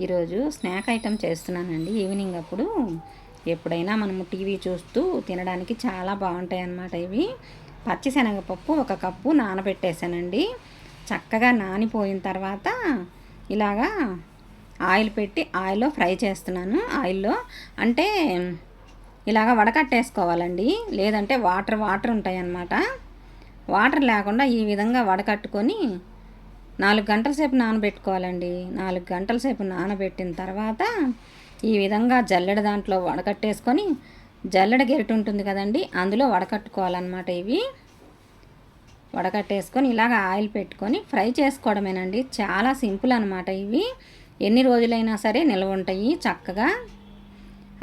ఈరోజు snack item చేస్తున్నానండి. Evening అప్పుడు ఎప్పుడైనా మనము టీవీ చూస్తూ తినడానికి చాలా బాగుంటాయి అన్నమాట ఇవి పచ్చిశనగపప్పు ఒక కప్పు నానబెట్టేసానండి చక్కగా నానిపోయిన తర్వాత ఇలాగా ఆయిల్ పెట్టి ఆయిల్లో ఫ్రై చేస్తున్నాను. ఆయిల్లో అంటే ఇలాగ వడకట్టేసుకోవాలండి. లేదంటే వాటర్ వాటర్ ఉంటాయన్నమాట. వాటర్ లేకుండా ఈ విధంగా వడకట్టుకొని నాలుగు గంటల సేపు నానబెట్టుకోవాలండి. నాలుగు గంటల సేపు నానబెట్టిన తర్వాత ఈ విధంగా జల్లెడ దాంట్లో వడకట్టేసుకొని జల్లెడ గెరిటి ఉంటుంది కదండి అందులో వడకట్టుకోవాలన్నమాట ఇవి. వడకట్టేసుకొని ఇలాగ ఆయిల్ పెట్టుకొని ఫ్రై చేసుకోవడమేనండి. చాలా సింపుల్ అనమాట ఇవి. ఎన్ని రోజులైనా సరే నిల్వ ఉంటాయి చక్కగా.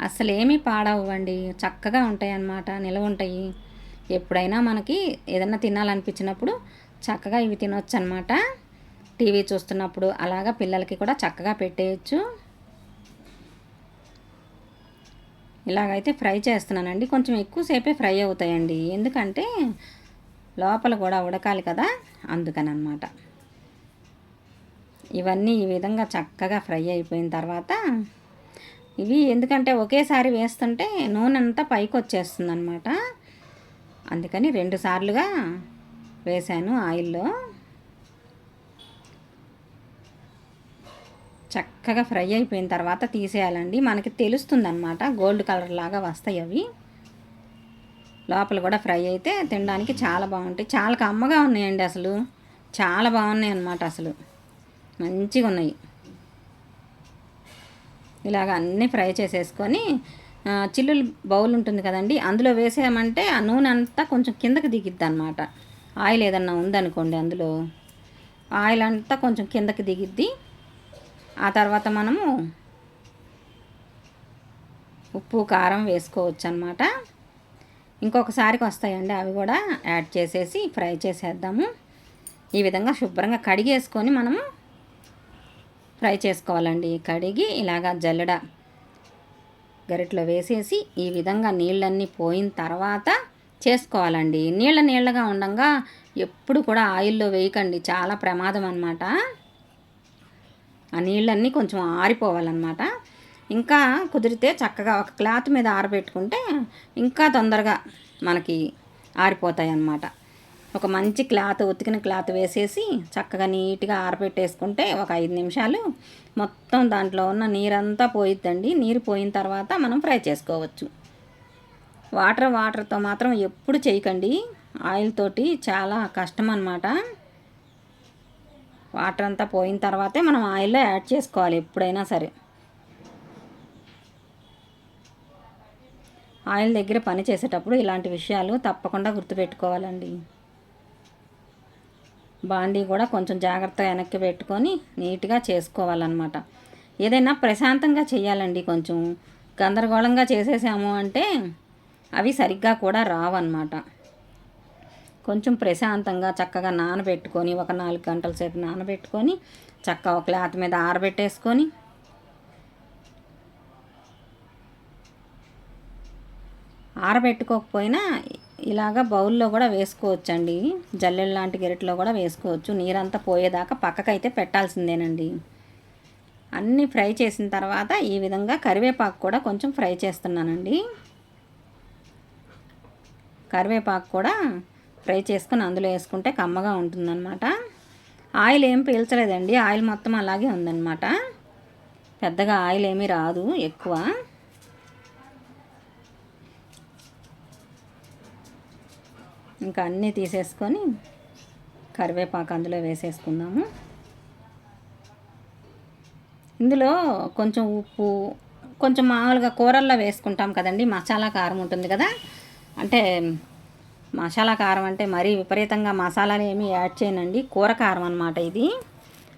అసలు ఏమీ పాడవ్వండి. చక్కగా ఉంటాయి అన్నమాట నిల్వ ఉంటాయి. ఎప్పుడైనా మనకి ఏదన్నా తినాలనిపించినప్పుడు చక్కగా ఇవి తినొచ్చు అనమాట టీవీ చూస్తున్నప్పుడు అలాగా పిల్లలకి కూడా చక్కగా పెట్టేయచ్చు. ఇలాగైతే ఫ్రై చేస్తున్నానండి. కొంచెం ఎక్కువసేపే ఫ్రై అవుతాయండి. ఎందుకంటే లోపల కూడా ఉడకాలి కదా అందుకని అనమాట ఇవన్నీ ఈ విధంగా చక్కగా ఫ్రై అయిపోయిన తర్వాత ఇవి ఎందుకంటే ఒకేసారి వేస్తుంటే నూనె అంతా పైకి వచ్చేస్తుంది అనమాట అందుకని రెండు సార్లుగా వేసాను ఆయిల్లో. చక్కగా ఫ్రై అయిపోయిన తర్వాత తీసేయాలండి. మనకి తెలుస్తుందనమాట గోల్డ్ కలర్ లాగా వస్తాయి అవి. లోపల కూడా ఫ్రై అయితే తినడానికి చాలా బాగుంటాయి. చాలా కమ్మగా ఉన్నాయండి అసలు. చాలా బాగున్నాయి అన్నమాట అసలు. మంచిగా ఉన్నాయి. ఇలాగ అన్నీ ఫ్రై చేసేసుకొని చిల్లులు బౌల్ ఉంటుంది కదండి. అందులో వేసామంటే ఆ నూనె అంతా కొంచెం కిందకి దిగిద్ది అనమాట ఆయిల్ ఏదన్నా ఉందనుకోండి అందులో. ఆయిల్ అంతా కొంచెం కిందకి దిగిద్ది. ఆ తర్వాత మనము ఉప్పు కారం వేసుకోవచ్చు అనమాట ఇంకొకసారికి వస్తాయండి అవి కూడా యాడ్ చేసేసి ఫ్రై చేసేద్దాము. ఈ విధంగా శుభ్రంగా కడిగేసుకొని మనము ఫ్రై చేసుకోవాలండి. కడిగి ఇలాగా జల్లెడ గరిట్లో వేసేసి ఈ విధంగా నీళ్ళన్నీ పోయిన తర్వాత చేసుకోవాలండి. నీళ్ళ నీళ్ళగా ఉండగా ఎప్పుడు కూడా ఆయిల్లో వేయకండి. చాలా ప్రమాదం అన్నమాట. ఆ నీళ్ళన్నీ కొంచెం ఆరిపోవాలన్నమాట. ఇంకా కుదిరితే చక్కగా ఒక క్లాత్ మీద ఆరబెట్టుకుంటే ఇంకా తొందరగా మనకి ఆరిపోతాయి అన్నమాట ఒక మంచి క్లాత్ ఉతికిన క్లాత్ వేసేసి చక్కగా నీట్గా ఆరబెట్టేసుకుంటే ఒక ఐదు నిమిషాలు మొత్తం దాంట్లో ఉన్న నీరంతా పోయిద్దండి. నీరు పోయిన తర్వాత మనం ఫ్రై చేసుకోవచ్చు. వాటర్ వాటర్తో మాత్రం ఎప్పుడు చేయకండి. ఆయిల్ తోటి చాలా కష్టం అన్నమాట వాటర్ అంతా పోయిన తర్వాతే మనం ఆయిల్లో యాడ్ చేసుకోవాలి ఎప్పుడైనా సరే. ఆయిల్ దగ్గర పని చేసేటప్పుడు ఇలాంటి విషయాలు తప్పకుండా గుర్తుపెట్టుకోవాలండి. బాండీ కూడా కొంచెం జాగ్రత్తగా వెనక్కి పెట్టుకొని నీట్గా చేసుకోవాలన్నమాట. ఏదైనా ప్రశాంతంగా చేయాలండి కొంచెం. గందరగోళంగా చేసేసాము అంటే అవి సరిగ్గా కూడా రావన్నమాట. కొంచెం ప్రశాంతంగా చక్కగా నానబెట్టుకొని ఒక నాలుగు గంటల సేపు నానబెట్టుకొని చక్కగా ఒక క్లాత్ మీద ఆరబెట్టేసుకొని ఆరబెట్టుకోకపోయినా ఇలాగ బౌల్లో కూడా వేసుకోవచ్చండి. జల్లెడ లాంటి గెరిట్లో కూడా వేసుకోవచ్చు. నీరంతా పోయేదాకా పక్కకైతే పెట్టాల్సిందేనండి. అన్నీ ఫ్రై చేసిన తర్వాత ఈ విధంగా కరివేపాకు కూడా కొంచెం ఫ్రై చేస్తున్నానండి. కరివేపాకు కూడా ఫ్రై చేసుకుని అందులో వేసుకుంటే కమ్మగా ఉంటుందన్నమాట. ఆయిల్ ఏం పీల్చలేదండి. ఆయిల్ మొత్తం అలాగే ఉందన్నమాట. పెద్దగా ఆయిల్ ఏమీ రాదు ఎక్కువ. ఇంకా అన్నీ తీసేసుకొని కరివేపాకు అందులో వేసేసుకుందాము. ఇందులో కొంచెం ఉప్పు కొంచెం మామూలుగా కూరల్లో వేసుకుంటాం కదండి మసాలా కారం ఉంటుంది కదా. అంటే మసాలా కారం అంటే మరీ విపరీతంగా మసాలాలు ఏమీ యాడ్ చేయనండి. కూర కారం అనమాట ఇది.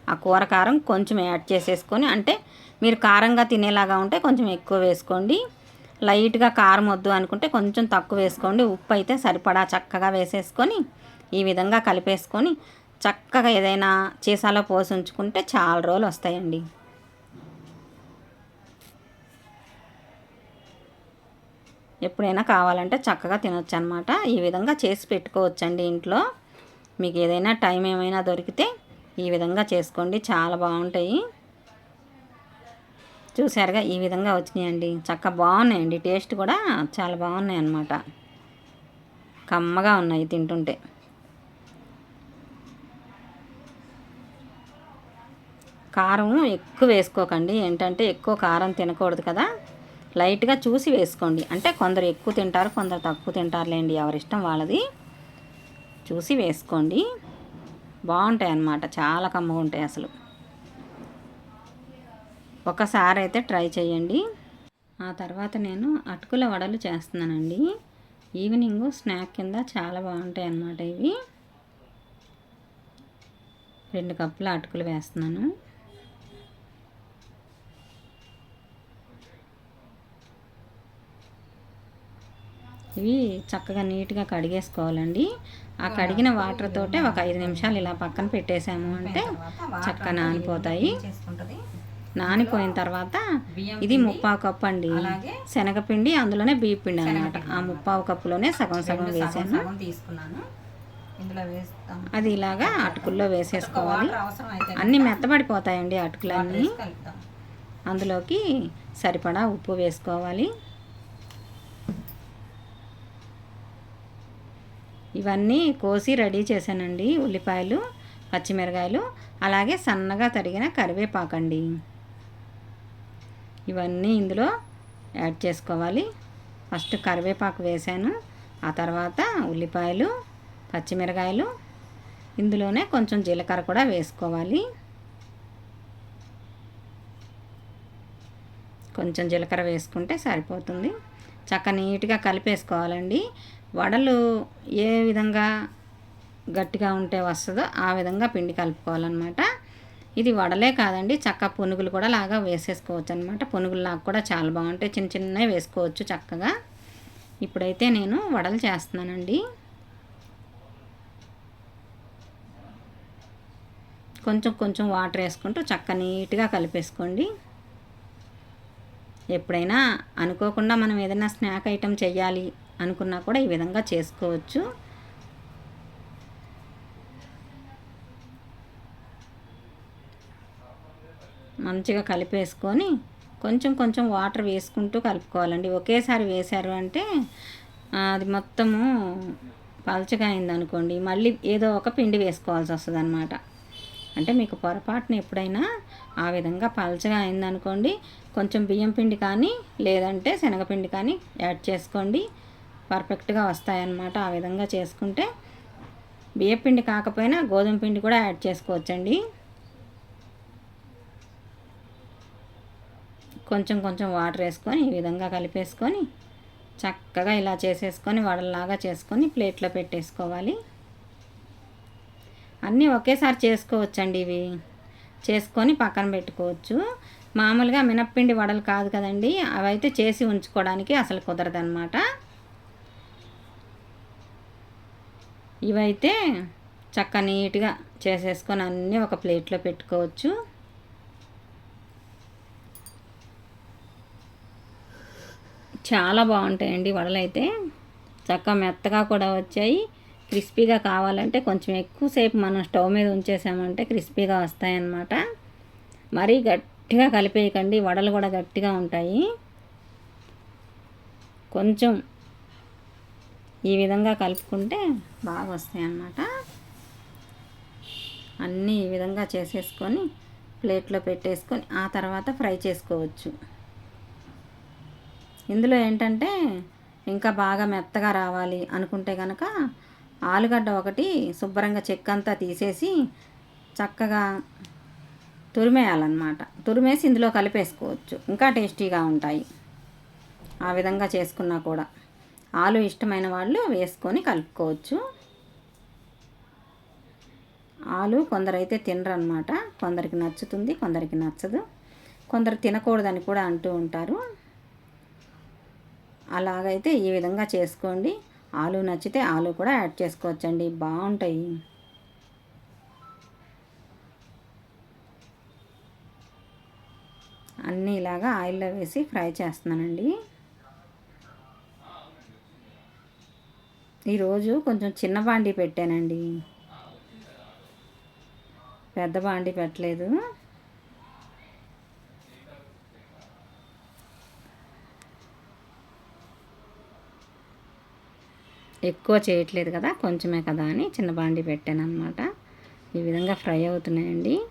ఆ కూర కారం కొంచెం యాడ్ చేసేసుకొని అంటే మీరు కారంగా తినేలాగా ఉంటే కొంచెం ఎక్కువ వేసుకోండి. లైట్గా కారం వద్దు అనుకుంటే కొంచెం తక్కువ వేసుకోండి. ఉప్పు అయితే సరిపడా చక్కగా వేసేసుకొని ఈ విధంగా కలిపేసుకొని చక్కగా ఏదైనా చీసాలో పోసి ఉంచుకుంటే చాలా రోజులు వస్తాయండి. ఎప్పుడైనా కావాలంటే చక్కగా తినొచ్చు అనమాట ఈ విధంగా చేసి పెట్టుకోవచ్చండి ఇంట్లో. మీకు ఏదైనా టైం ఏమైనా దొరికితే ఈ విధంగా చేసుకోండి. చాలా బాగుంటాయి. చూసారుగా ఈ విధంగా వచ్చినాయండి. చక్క బాగున్నాయండి. టేస్ట్ కూడా చాలా బాగున్నాయి అన్నమాట కమ్మగా ఉన్నాయి తింటుంటే. కారం ఎక్కువ వేసుకోకండి. ఏంటంటే ఎక్కువ కారం తినకూడదు కదా. లైట్గా చూసి వేసుకోండి. అంటే కొందరు ఎక్కువ తింటారు కొందరు తక్కువ తింటారులేండి. ఎవరిష్టం వాళ్ళది. చూసి వేసుకోండి. బాగుంటాయి అన్నమాట. చాలా కమ్మగా ఉంటాయి అసలు. ఒకసారి అయితే ట్రై చేయండి. ఆ తర్వాత నేను అటుకుల వడలు చేస్తున్నానండి. ఈవినింగ్ స్నాక్ కింద చాలా బాగుంటాయి అన్నమాట ఇవి. రెండు కప్పుల అటుకులు వేస్తున్నాను. ఇవి చక్కగా నీట్గా కడిగేసుకోవాలండి. ఆ కడిగిన వాటర్ తోటే ఒక ఐదు నిమిషాలు ఇలా పక్కన పెట్టేసాము అంటే చక్కగా నానిపోతాయి. నానిపోయిన తర్వాత ఇది ముప్పావు కప్పు అండి. శనగపిండి అందులోనే బియ్య పిండి అనమాట ఆ ముప్పావు కప్పులోనే సగం సగం వేసాను. అది ఇలాగా అటుకుల్లో వేసేసుకోవాలి. అన్నీ మెత్తబడిపోతాయండి అటుకులన్నీ. అందులోకి సరిపడా ఉప్పు వేసుకోవాలి. ఇవన్నీ కోసి రెడీ చేశానండి ఉల్లిపాయలు పచ్చిమిరకాయలు అలాగే సన్నగా తరిగిన కరివేపాకండి. ఇవన్నీ ఇందులో యాడ్ చేసుకోవాలి. ఫస్ట్ కరివేపాకు వేసాను. ఆ తర్వాత ఉల్లిపాయలు పచ్చిమిరకాయలు ఇందులోనే కొంచెం జీలకర్ర కూడా వేసుకోవాలి. కొంచెం జీలకర్ర వేసుకుంటే సరిపోతుంది. చక్క నీట్గా కలిపేసుకోవాలండి. వడలు ఏ విధంగా గట్టిగా ఉంటే వస్తుందో ఆ విధంగా పిండి కలుపుకోవాలన్నమాట. ఇది వడలే కాదండి చక్క పునుగులు కూడా లాగా వేసేసుకోవచ్చు అనమాట పునుగుల్లాగా కూడా చాలా బాగుంటాయి చిన్న చిన్నవి వేసుకోవచ్చు చక్కగా. ఇప్పుడైతే నేను వడలు చేస్తున్నానండి. కొంచెం కొంచెం వాటర్ వేసుకుంటూ చక్క నీట్గా కలిపేసుకోండి. ఎప్పుడైనా అనుకోకుండా మనం ఏదైనా స్నాక్ ఐటెం చేయాలి అనుకున్నా కూడా ఈ విధంగా చేసుకోవచ్చు. మంచిగా కలిపేసుకొని కొంచెం కొంచెం వాటర్ వేసుకుంటూ కలుపుకోవాలండి. ఒకేసారి వేశారు అంటే అది మొత్తము పలచగా అయిందనుకోండి మళ్ళీ ఏదో ఒక పిండి వేసుకోవాల్సి వస్తుంది అనమాట అంటే మీకు పొరపాటున ఎప్పుడైనా ఆ విధంగా పలచగా అయిందనుకోండి కొంచెం బియ్యం పిండి కానీ లేదంటే శనగపిండి కానీ యాడ్ చేసుకోండి. పర్ఫెక్ట్గా వస్తాయన్నమాట ఆ విధంగా చేసుకుంటే బియ్యపిండి కాకపోయినా గోధుమ పిండి కూడా యాడ్ చేసుకోవచ్చండి. కొంచెం కొంచెం వాటర్ వేసుకొని ఈ విధంగా కలిపేసుకొని చక్కగా ఇలా చేసేసుకొని వడల్లాగా చేసుకొని ప్లేట్లో పెట్టేసుకోవాలి. అన్నీ ఒకేసారి చేసుకోవచ్చండి ఇవి. చేసుకొని పక్కన పెట్టుకోవచ్చు. మామూలుగా మినప్పిండి వడలు కాదు కదండి అవైతే చేసి ఉంచుకోవడానికి అసలు కుదరదన్నమాట. ఇవైతే చక్క నీట్గా చేసేసుకొని అన్నీ ఒక ప్లేట్లో పెట్టుకోవచ్చు. చాలా బాగుంటాయండి వడలైతే. చక్క మెత్తగా కూడా వచ్చాయి. క్రిస్పీగా కావాలంటే కొంచెం ఎక్కువసేపు మనం స్టవ్ మీద ఉంచేసామంటే క్రిస్పీగా వస్తాయన్నమాట. మరీ గట్టిగా కలిపేయకండి వడలు కూడా గట్టిగా ఉంటాయి. కొంచెం ఈ విధంగా కలుపుకుంటే బాగా వస్తాయి అన్నమాట అన్నీ ఈ విధంగా చేసేసుకొని ప్లేట్లో పెట్టేసుకొని ఆ తర్వాత ఫ్రై చేసుకోవచ్చు. ఇందులో ఏంటంటే ఇంకా బాగా మెత్తగా రావాలి అనుకుంటే కనుక ఆలుగడ్డ ఒకటి శుభ్రంగా చెక్కంతా తీసేసి చక్కగా తురిమేయాలన్నమాట. తురిమేసి ఇందులో కలిపేసుకోవచ్చు. ఇంకా టేస్టీగా ఉంటాయి. ఆ విధంగా చేసుకున్నా కూడా. ఆలు ఇష్టమైన వాళ్ళు వేసుకొని కలుపుకోవచ్చు. ఆలు కొందరైతే తినరు అనమాట కొందరికి నచ్చుతుంది కొందరికి నచ్చదు. కొందరు తినకూడదని కూడా అంటూ ఉంటారు. అలాగైతే ఈ విధంగా చేసుకోండి. ఆలు నచ్చితే ఆలు కూడా యాడ్ చేసుకోవచ్చండి. బాగుంటాయి. అన్నీ ఇలాగా ఆయిల్లో వేసి ఫ్రై చేస్తున్నానండి. ఈరోజు కొంచెం చిన్న బాండీ పెట్టానండి. పెద్ద బాండీ పెట్టలేదు. ఎక్కువ చేయట్లేదు కదా కొంచెమే కదా అని చిన్న బాండి పెట్టాను అనమాట ఈ విధంగా ఫ్రై అవుతున్నాయండి.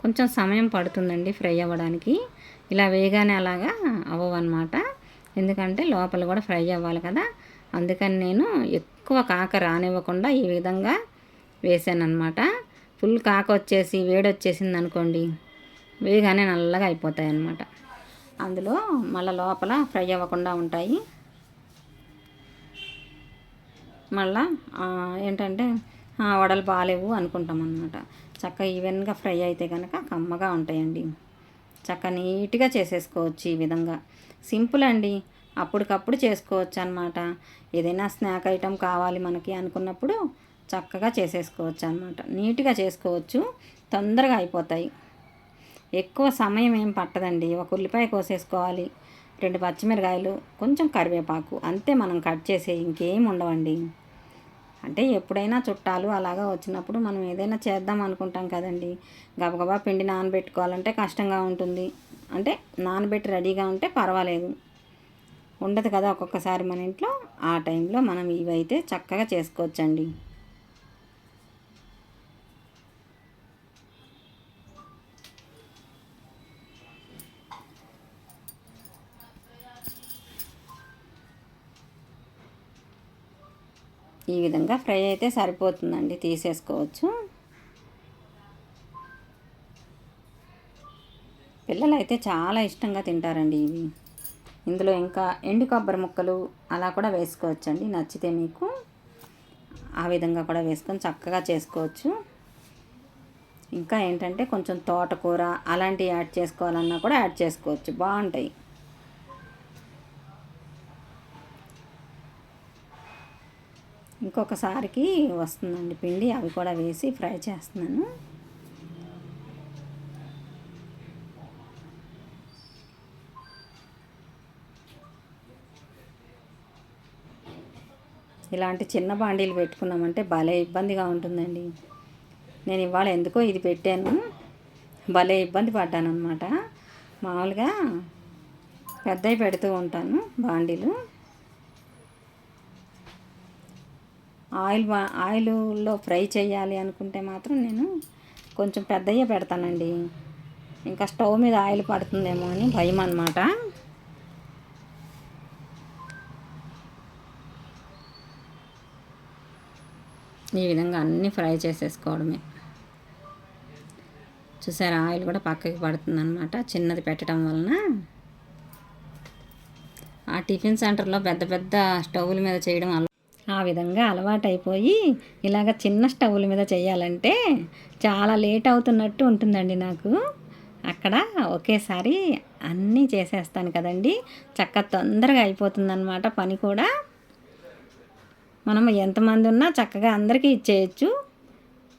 కొంచెం సమయం పడుతుందండి ఫ్రై అవ్వడానికి. ఇలా వేగానే అలాగా అవ్వవన్నమాట. ఎందుకంటే లోపల కూడా ఫ్రై అవ్వాలి కదా అందుకని నేను ఎక్కువ కాక రానివ్వకుండా ఈ విధంగా వేసాను అనమాట ఫుల్ కాక వచ్చేసి వేడొచ్చేసింది అనుకోండి వేగానే నల్లగా అయిపోతాయి అన్నమాట అందులో మళ్ళీ లోపల ఫ్రై అవ్వకుండా ఉంటాయి. మళ్ళా ఏంటంటే వడలు బాగాలేవు అనుకుంటాం అనమాట చక్క ఈవెన్గా ఫ్రై అయితే కనుక కమ్మగా ఉంటాయండి. చక్క నీట్గా చేసేసుకోవచ్చు ఈ విధంగా. సింపుల్ అండి. అప్పటికప్పుడు చేసుకోవచ్చు అనమాట ఏదైనా స్నాక్ ఐటెం కావాలి మనకి అనుకున్నప్పుడు చక్కగా చేసేసుకోవచ్చు అనమాట నీట్గా చేసుకోవచ్చు. తొందరగా అయిపోతాయి. ఎక్కువ సమయం ఏం పట్టదండి. ఒక ఉల్లిపాయ కోసేసుకోవాలి. రెండు పచ్చిమిరకాయలు కొంచెం కరివేపాకు అంతే మనం కట్ చేసే ఇంకేం ఉండవండి. అంటే ఎప్పుడైనా చుట్టాలు అలాగా వచ్చినప్పుడు మనం ఏదైనా చేద్దాం అనుకుంటాం కదండి. గబగబా పిండి నానబెట్టుకోవాలంటే కష్టంగా ఉంటుంది. అంటే నానబెట్టి రెడీగా ఉంటే పర్వాలేదు. ఉండదు కదా ఒక్కొక్కసారి మన ఇంట్లో. ఆ టైంలో మనం ఇవైతే చక్కగా చేసుకోవచ్చండి. ఈ విధంగా ఫ్రై అయితే సరిపోతుందండి తీసేసుకోవచ్చు. పిల్లలు అయితే చాలా ఇష్టంగా తింటారండి ఇవి. ఇందులో ఇంకా ఎండు కొబ్బరి ముక్కలు అలా కూడా వేసుకోవచ్చండి. నచ్చితే మీకు ఆ విధంగా కూడా వేసుకొని చక్కగా చేసుకోవచ్చు. ఇంకా ఏంటంటే కొంచెం తోటకూర అలాంటివి యాడ్ చేసుకోవాలన్నా కూడా యాడ్ చేసుకోవచ్చు. బాగుంటాయి. ఇంకొకసారికి వస్తుందండి పిండి అవి కూడా వేసి ఫ్రై చేస్తున్నాను. ఇలాంటి చిన్న బాండీలు పెట్టుకున్నామంటే భలే ఇబ్బందిగా ఉంటుందండి. నేను ఇవాళ ఎందుకో ఇది పెట్టాను. భలే ఇబ్బంది పడ్డాను అనమాట మామూలుగా పెద్దవి పెడుతూ ఉంటాను బాండీలు. ఆయిల్ బా- ఆయిల్లో ఫ్రై చేయాలి అనుకుంటే మాత్రం నేను కొంచెం పెద్దయ్యే పెడతానండి. ఇంకా స్టవ్ మీద ఆయిల్ పడుతుందేమో అని భయం అనమాట ఈ విధంగా అన్నీ ఫ్రై చేసేసుకోవడమే. చూసారా? ఆయిల్ కూడా పక్కకి పడుతుంది అనమాట చిన్నది పెట్టడం వలన. ఆ టిఫిన్ సెంటర్లో పెద్ద పెద్ద స్టవ్ల మీద చేయడం అలవా ఆ విధంగా అలవాటైపోయి ఇలాగ చిన్న స్టవ్ల మీద చేయాలంటే చాలా లేట్ అవుతున్నట్టు ఉంటుందండి నాకు. అక్కడ ఒకేసారి అన్నీ చేసేస్తాను కదండి. చక్క తొందరగా అయిపోతుందన్నమాట పని కూడా. మనం ఎంతమంది ఉన్నా చక్కగా అందరికీ ఇచ్చేయచ్చు.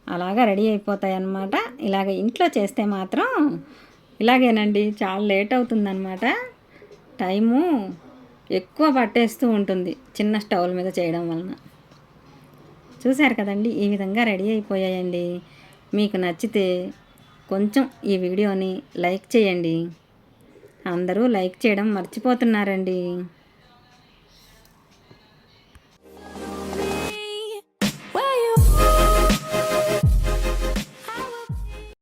అలాగా రెడీ అయిపోతాయి అన్నమాట ఇలాగ ఇంట్లో చేస్తే మాత్రం ఇలాగేనండి. చాలా లేట్ అవుతుందన్నమాట. టైము ఎక్కువ పట్టేస్తూ ఉంటుంది చిన్న స్టవ్ల మీద చేయడం వలన. చూశారు కదండి ఈ విధంగా రెడీ అయిపోయాయండి. మీకు నచ్చితే కొంచెం ఈ వీడియోని లైక్ చేయండి. అందరూ లైక్ చేయడం మర్చిపోతున్నారండి.